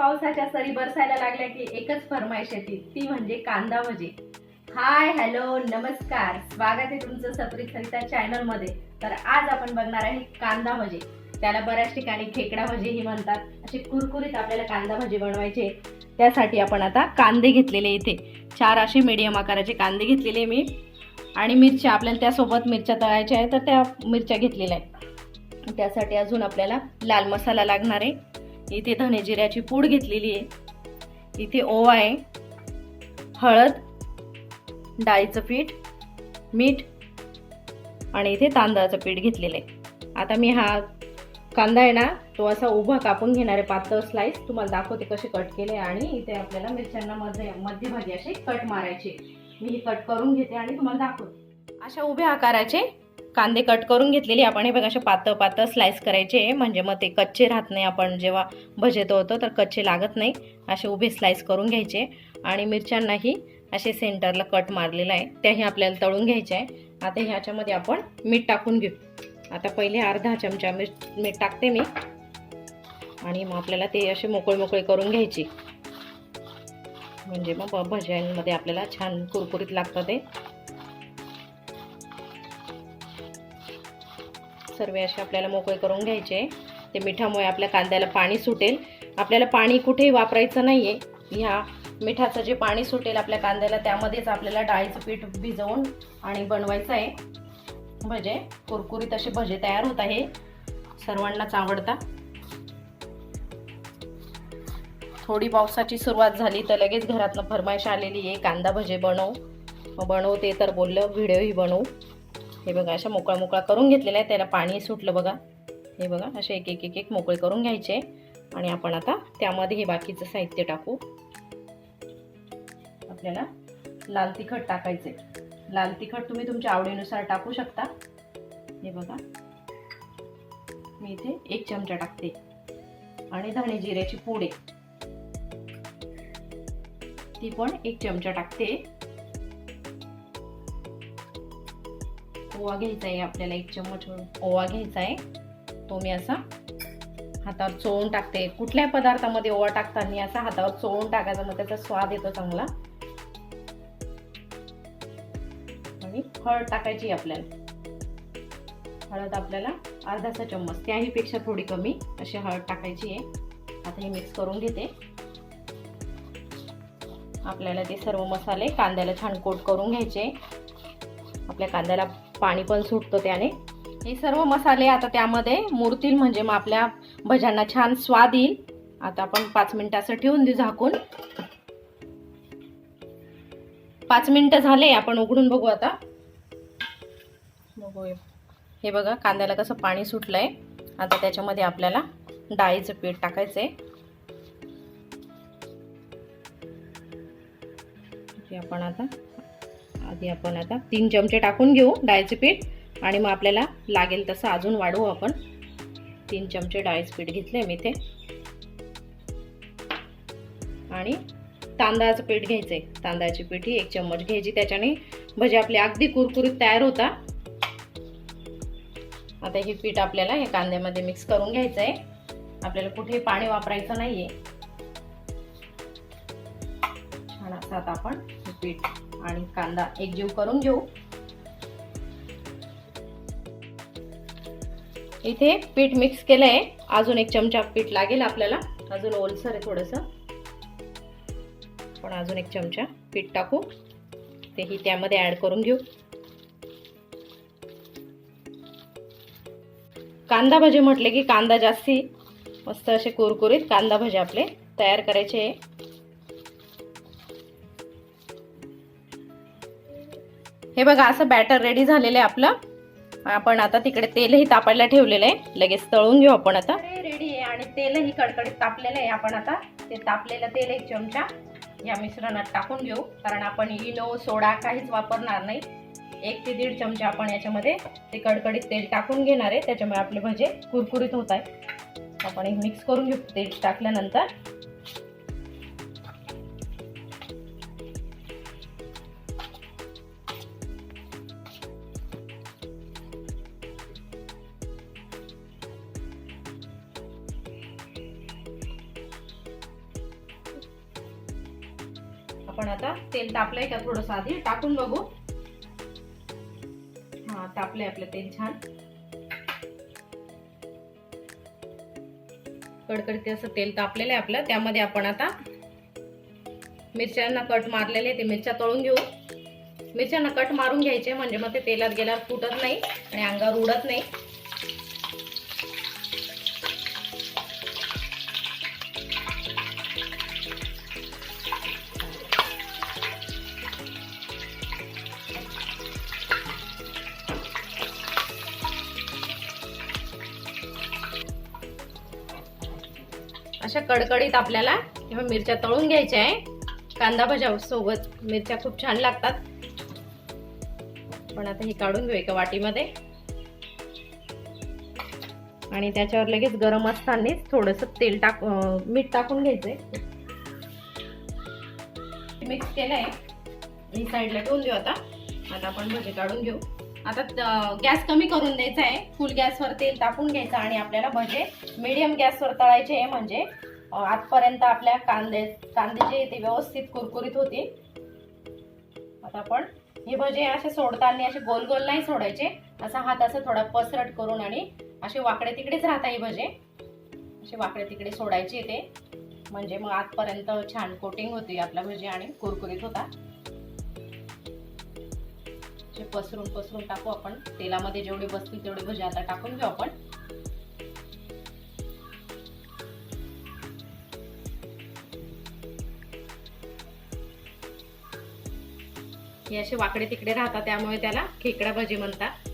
पावसाच्या सरी बरसायला लागल्या की एकच फरमाईश येते. ती म्हणजे कांदा भजी हाय हॅलो नमस्कार. स्वागत आहे तुमचं सप्रीत सरिता चॅनलमध्ये तर आज आपण बघणार आहे कांदा भजी त्याला बऱ्याच ठिकाणी खेकडा भजीही म्हणतात. असे कुरकुरीत आपल्याला कांदा भजी बनवायचे त्यासाठी आपण आता कांदे घेतलेले इथे. चार असे मीडियम आकाराचे कांदे घेतलेले मी. आणि मिरच्या आपल्याला त्यासोबत मिरच्या तळायच्या आहेत तर त्या मिरच्या घेतलेल्या आहेत. त्यासाठी अजून आपल्याला लाल मसाला लागणार आहे. इथे धनेजिऱ्याची पूड घेतलेली आहे. इथे ओवा आहे हळद डाळीचं पीठ मीठ आणि इथे तांदळाचं पीठ घेतलेलं आहे. आता मी हा कांदा आहे ना तो असा उभा कापून घेणारे पातळ स्लाइस तुम्हाला दाखवते कसे कट केले आणि इथे आपल्याला मिरच्यांना मध्ये मध्यभागी असे कट मारायचे. मी हे कट करून घेते आणि तुम्हाला दाखवते. अशा उभ्या आकाराचे कांदे कट करून घेतलेले. आपण हे बघा असे पातळ पातळ स्लाइस करायचे. म्हणजे मग ते कच्चे राहत नाही. आपण जेव्हा भजेत होतो तर कच्चे लागत नाही. असे उभे स्लाइस करून घ्यायचे. आणि मिरच्यांनाही असे सेंटरला कट मारलेला आहे. त्याही आपल्याला तळून घ्यायचे आहे. आता ह्याच्यामध्ये आपण मीठ टाकून घेऊ. आता पहिले अर्धा चमचा मीठ मीठ टाकते मी. आणि मग आपल्याला ते असे मोकळे मोकळे करून घ्यायचे. म्हणजे मग भज्यांमध्ये आपल्याला छान कुरकुरीत लागतं ते. सर्व असे आपल्याला मोकळे करून घ्यायचे. ते मिठामुळे आपल्या कांद्याला पाणी सुटेल. आपल्याला पाणी कुठेही वापरायचं नाही आहे ह्या मिठाचं जे पाणी सुटेल आपल्या कांद्याला त्यामध्येच आपल्याला डाळीचं पीठ भिजवून आणि बनवायचं आहे. भजे कुरकुरीत असे भजे तयार होत आहे. सर्वांनाच आवडता थोडी पावसाची सुरुवात झाली तर लगेच घरातनं फरमाईश आलेली आहे. कांदा भजे बनव. बनवते तर बोललं व्हिडिओही बनवू. हे बघा अशा मोकळा मोकळा करून घेतलेला आहे त्याला पाणी सुटलं बघा. हे बघा असे एक एक एक एक मोकळे करून घ्यायचे. आणि आपण आता त्यामध्ये हे बाकीचं साहित्य टाकू. आपल्याला लाल तिखट टाकायचे लाल तिखट तुम्ही तुमच्या आवडीनुसार टाकू शकता. हे बघा. मी इथे एक चमचा टाकते. आणि धणे जिऱ्याची पुडे. आहे ती पण एक चमचा टाकते. ओवा घ्यायचा आहे आपल्याला एक चम्मच ओवा घ्यायचा आहे तो मी असा हातावर चोळून टाकते. कुठल्याही पदार्थामध्ये ओवा टाकताना असा हातावर चोळून टाकायचा मग त्याचा स्वाद येतो चांगला. आणि हळद टाकायची आपल्याला. हळद आपल्याला अर्धाचा चम्मच त्याही पेक्षा थोडी कमी अशी हळद टाकायची आहे आता हे मिक्स करून घेते. आपल्याला ते सर्व मसाले कांद्याला छान कोट करून घ्यायचे. आपल्या कांद्याला पाणी पण सुटतं त्याने. हे सर्व मसाले आता त्यामध्ये मुरतील म्हणजे मग आपल्या भज्यांना छान स्वाद येईल. आता आपण पाच मिनटं असं ठेवून देऊ झाकून. पाच मिनिटं झाले आपण उघडून बघू आता. बघू हे. बघा कांद्याला कसं पाणी सुटलंय. आता त्याच्यामध्ये आपल्याला डाळीचं पीठ टाकायचंय. आपण आता आधी आपण आता तीन चमचे टाकून घेऊ डाळीचे पीठ. आणि मग आपल्याला लागेल तसं अजून वाढवू आपण. तीन चमचे डाळीचं पीठ घेतले मी ते आणि तांदळाचं पीठ घ्यायचंय. तांदळाची पीठ ही एक चम्मच घ्यायची. त्याच्याने भजे आपले अगदी कुरकुरीत तयार होता. आता हे पीठ आपल्याला हे कांद्यामध्ये मिक्स करून घ्यायचं आहे आपल्याला कुठेही पाणी वापरायचं नाहीये. छान असं आता आपण हे पीठ आणि कांदा एकजीव करून घेऊ. इथे पीठ मिक्स केलंय. अजून एक चमचा पीठ लागेल आपल्याला. अजून ओलसर आहे थोडस. पण अजून एक चमचा पीठ टाकू. तेही त्यामध्ये ऍड करून घेऊ. कांदा भजे म्हटले की कांदा जास्ती. मस्त असे कुरकुरीत कांदा भजे आपले तयार करायचे. आहे हे बघा असं बॅटर रेडी झालेलं आहे आपलं. आपण आता तिकडे तेलही तापायला ठेवलेलं आहे. लगेच तळून घेऊ आपण आता. रेडी आहे आणि तेलही कडकडीत तापलेलं आहे. आपण आता ते तापलेलं तेल एक चमचा या मिश्रणात टाकून घेऊ. कारण आपण इनो सोडा काहीच वापरणार नाही. एक ते दीड चमचा आपण याच्यामध्ये ते कडकडीत तेल टाकून घेणार आहे. त्याच्यामुळे आपले भजे कुरकुरीत होत आहे आपण हे मिक्स करून घेऊ. तेल टाकल्यानंतर आपण आता तेल तापलंय का थोडस आधी? टाकून बघू. हा तापलंय आपलं तेल छान. कडकडते असं तेल तापलेलं आहे आपलं. त्यामध्ये आपण आता मिरच्यांना कट मारलेले ते मिरच्या तळून घेऊ. मिरच्यांना कट मारून घ्यायचे म्हणजे मग ते तेलात गेल्यावर फुटत नाही आणि अंगावर उडत नाही. अशा कडकडीत आपल्याला किंवा मिरच्या तळून घ्यायच्या आहे. कांदा भजा सोबत मिरच्या खूप छान लागतात. पण आता हे काढून घेऊ एका वाटीमध्ये. आणि त्याच्यावर लगेच गरम असतानाच थोडस तेल टाक मीठ टाकून घ्यायचंय. मिक्स केलंय. ही साईडला ठेवून देऊ आता. आता आपण भजे काढून घेऊ. आता गॅस कमी करून द्यायचा आहे. फुल गॅसवर तेल टाकून घ्यायचं आणि आपल्याला भजे मिडियम गॅसवर तळायचे आहे म्हणजे आजपर्यंत आतपर्यंत आपल्या कांदे कांदे जे ते व्यवस्थित कुरकुरीत होतील. आता आपण हे भजे असे सोडताना असे गोल गोल नाही सोडायचे. असा हात असं थोडा पसरट करून आणि असे वाकडे तिकडेच राहता हे भजे. असे वाकडे तिकडे सोडायचे ते. म्हणजे मग आतपर्यंत छान कोटिंग होती आपला भजी आणि कुरकुरीत होता. असे पसरून पसरून टाकू आपण. तेलामध्ये जेवढे बसतील तेवढे भजी आता टाकून घेऊ आपण. हे असे वाकडे तिकडे राहतात त्यामुळे त्याला खेकडा भजी म्हणतात.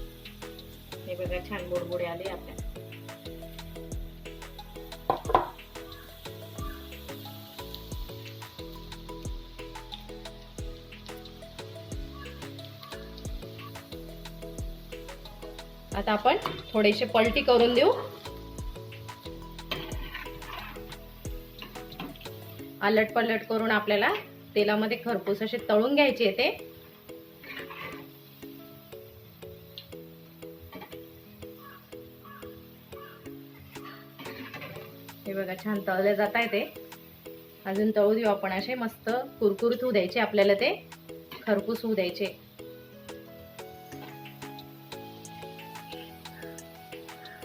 हे बघा छान बोडबोडे आले आपल्या. आता आपण थोडेसे पलटी करून देऊ. अलट पलट करून आपल्याला तेलामध्ये खरपूस असे तळून घ्यायचे ते. हे बघा छान तळले जात आहे ते. अजून तळू देऊ आपण असे मस्त कुरकुरीत होऊ द्यायचे आपल्याला ते. खरपूस होऊ द्यायचे.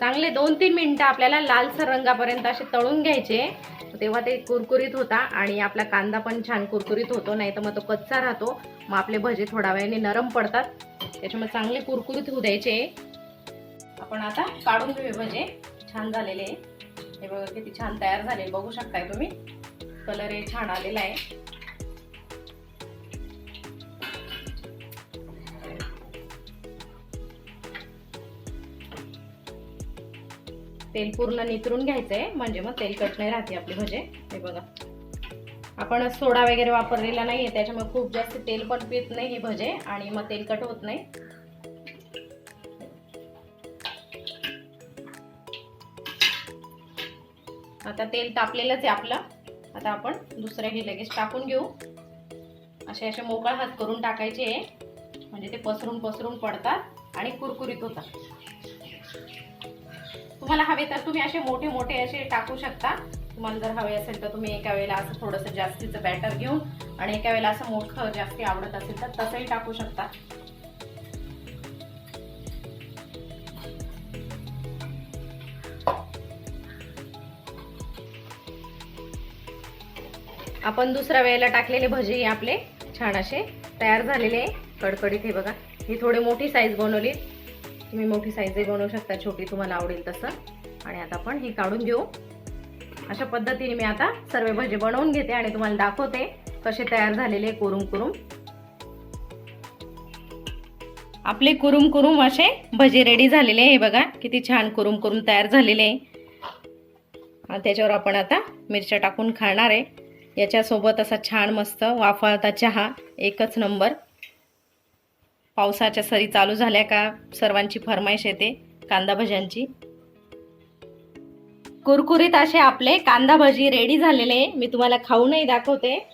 चांगले दोन तीन मिनटं आपल्याला लालसर रंगापर्यंत असे तळून घ्यायचे. तेव्हा ते कुरकुरीत होता आणि आपला कांदा पण छान कुरकुरीत होतो नाही तर मग तो कच्चा राहतो. मग आपले भजे थोड्या वेळाने नरम पडतात. त्याच्यामुळे चांगले कुरकुरीत होऊ द्यायचे. आपण आता काढून घेऊ भजे. छान झालेले. हे बघा किती छान तयार झाले. बघू शकताय तुम्ही. कलर हे छान आलेला आहे. तेल पूर्ण नितरून घ्यायचंय. म्हणजे मग तेलकट नाही राहते आपले भजे. हे बघा. आपण सोडा वगैरे वापरलेला नाहीये त्याच्यामुळे खूप जास्त तेल पण पित नाही हे भजे आणि मग तेलकट होत नाही. आता तेल तापलेलंच आहे आपलं. आता आपण दुसऱ्या हे लगेच टाकून घेऊ. असे असे मोकळा हात करून टाकायचे. म्हणजे ते पसरून पसरून पडतात आणि कुरकुरीत होतात. तुम्हाला हवे तर तुम्ही असे मोठे मोठे असे टाकू शकता. तुम्हाला जर हवे असेल तर तुम्ही एका वेळेला असं थोडंसं जास्तीचं बॅटर घेऊन आणि एका वेळेला असं मोठं जास्ती आवडत असेल तर तसंही टाकू शकता. आपण दुसऱ्या वेळेला टाकलेले भजे आपले छान असे तयार झालेले कडकडीत हे बघा. ही थोडी मोठी साईज बनवली. तुम्ही मोठी साईजही बनवू शकता छोटी तुम्हाला आवडेल तसं. आणि आता आपण ही काढून घेऊ. अशा पद्धतीने मी आता सर्व भजे बनवून घेते आणि तुम्हाला दाखवते कसे तयार झालेले कुरुम कुरुम. आपले कुरुम कुरुम असे भजे रेडी झालेले हे बघा. किती छान कुरुम कुरुम तयार झालेले आहे. त्याच्यावर आपण आता मिरच्या टाकून खाणार आहे. याच्यासोबत असा छान मस्त वाफळता चहा एकच नंबर पावसाच्या सरी चालू झाल्या का सर्वांची फरमाईश येते. कांदा भज्यांची. कुरकुरीत असे आपले कांदा भजी रेडी झालेले. मी तुम्हाला खाऊनही दाखवते.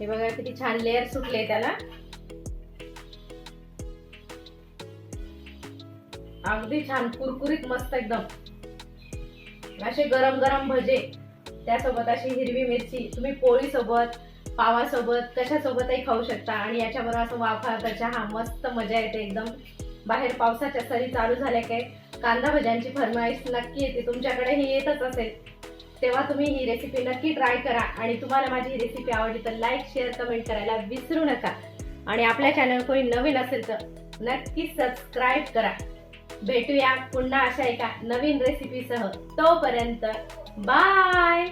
हे बघा किती छान लेअर सुटले त्याला. अगदी छान कुरकुरीत मस्त एकदम. असे गरम गरम भजे त्यासोबत अशी हिरवी मिरची तुम्ही पोळी सोबत पावासोबत कशासोबतही खाऊ शकता. आणि याच्याबरोबर असं वाफाचा चहा मस्त मजा येते एकदम. बाहेर पावसाच्या सरी चालू झाल्या काय कांदा भज्यांची फरमाईश नक्की येते. तुमच्याकडे ही येतच असेल. तेव्हा तुम्ही ही रेसिपी नक्की ट्राय करा. आणि तुम्हाला माझी ही रेसिपी आवडली तर लाईक शेअर कमेंट करायला विसरू नका. आणि आपल्या चॅनल कोणी नवीन असेल तर नक्की सबस्क्राईब करा. भेटूया पुन्हा अशा एका नवीन रेसिपीसह तोपर्यंत बाय